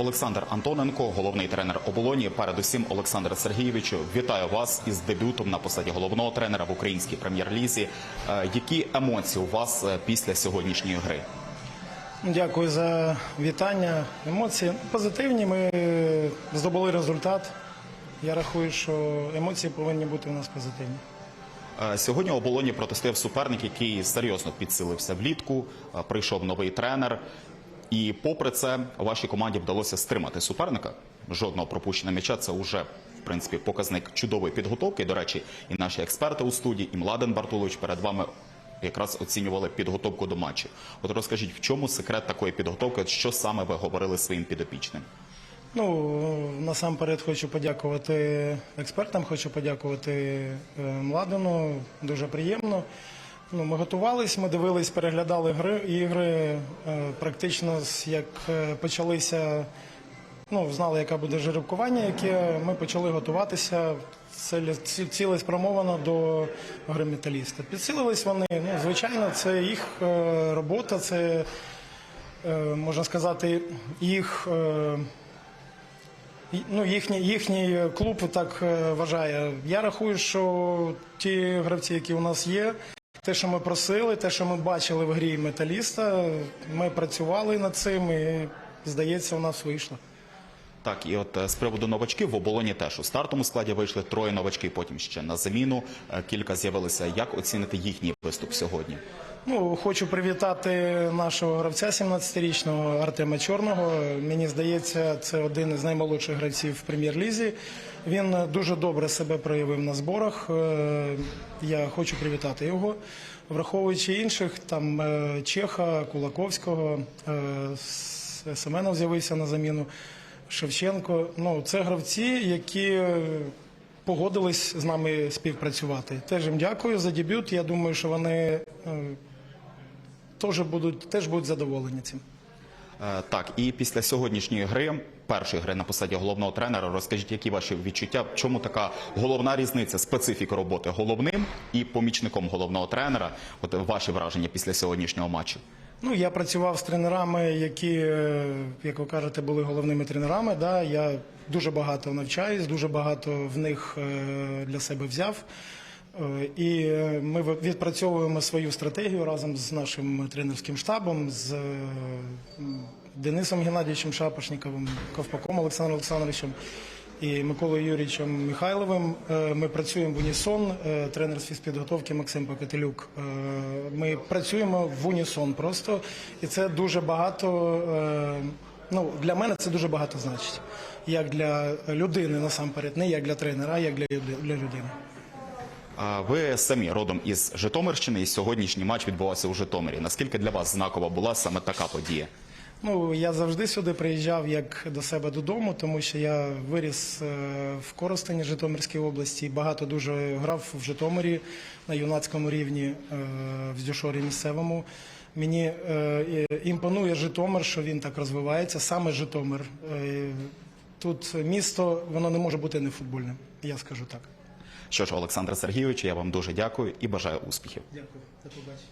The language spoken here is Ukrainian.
Олександр Антоненко, головний тренер оболоні. Передусім, Олександр Сергійовичу, вітаю вас із дебютом на посаді головного тренера в українській прем'єр-лізі. Е, Які емоції у вас е, після сьогоднішньої гри? Дякую за вітання. Емоції позитивні. Ми здобули результат. Я рахую, що емоції повинні бути у нас позитивні. Е, Сьогодні оболоні протистояв суперник, який серйозно підсилився влітку. Е, Прийшов новий тренер. І попри це, вашій команді вдалося стримати суперника. Жодного пропущення м'яча це вже в принципі показник чудової підготовки. До речі, і наші експерти у студії, і Младен Бартулович перед вами якраз оцінювали підготовку до матчу. От розкажіть, в чому секрет такої підготовки? Що саме ви говорили своїм підопічним? Ну насамперед хочу подякувати експертам, хочу подякувати е, Младену. Дуже приємно. Ну, ми готувались, ми дивились, переглядали гри ігри. Е, Практично як е, почалися, ну знали, яке буде жеребкування, яке ми почали готуватися цілеспрямовано до гри металіста. Підсилились вони. Ну, звичайно, це їх е, робота, це можна сказати, їх. Ну, їхній, їхній клуб так вважає. Я рахую, що ті гравці, які у нас є, те, що ми просили, те, що ми бачили в грі металіста, ми працювали над цим і, здається, у нас вийшло. Так, і от е, з приводу новачків в оболоні теж у стартовому складі вийшли троє новачків, потім ще на заміну е, кілька з'явилися. Як оцінити їхній виступ сьогодні? Ну, хочу привітати нашого гравця 17-річного Артема Чорного. Мені здається, це один із наймолодших гравців в прем'єр-лізі. Він дуже добре себе проявив на зборах. Е, Я хочу привітати його, враховуючи інших, там е, Чеха, Кулаковського, е, Семенов з'явився на заміну. Шевченко. Ну, це гравці, які погодились з нами співпрацювати. Теж їм дякую за дебют. Я думаю, що вони теж будуть, теж будуть задоволені цим. Е, Так, і після сьогоднішньої гри, першої гри на посаді головного тренера, розкажіть, які ваші відчуття? В чому така головна різниця, специфіка роботи головним і помічником головного тренера? От ваші враження після сьогоднішнього матчу? Ну, я працював з тренерами, які, е, як ви кажете, були головними тренерами. Да? Я дуже багато навчаюсь, дуже багато в них е, для себе взяв. Е, І е, ми відпрацьовуємо свою стратегію разом з нашим тренерським штабом, з е, Денисом Геннадійовичем Шапошниковим, Ковпаком Олександром Олександровичем і Миколою Юрійовичем Михайловим. Ми працюємо в унісон. Тренер з фізпідготовки Максим Покателюк. Ми працюємо в унісон просто, і це дуже багато. Ну, для мене це дуже багато значить. Як для людини насамперед, не як для тренера, а як для людини. Ви самі родом із Житомирщини, і сьогоднішній матч відбувався у Житомирі. Наскільки для вас знакова була саме така подія? Ну, я завжди сюди приїжджав як до себе додому, тому що я виріс е, в Коростені Житомирській області. Багато дуже грав в Житомирі на юнацькому рівні е, в Дюшорі місцевому. Мені е, імпонує Житомир, що він так розвивається, саме Житомир. Тут місто, воно не може бути не футбольним, я скажу так. Що ж, Олександр Сергійович, я вам дуже дякую і бажаю успіхів. Дякую, до побачення.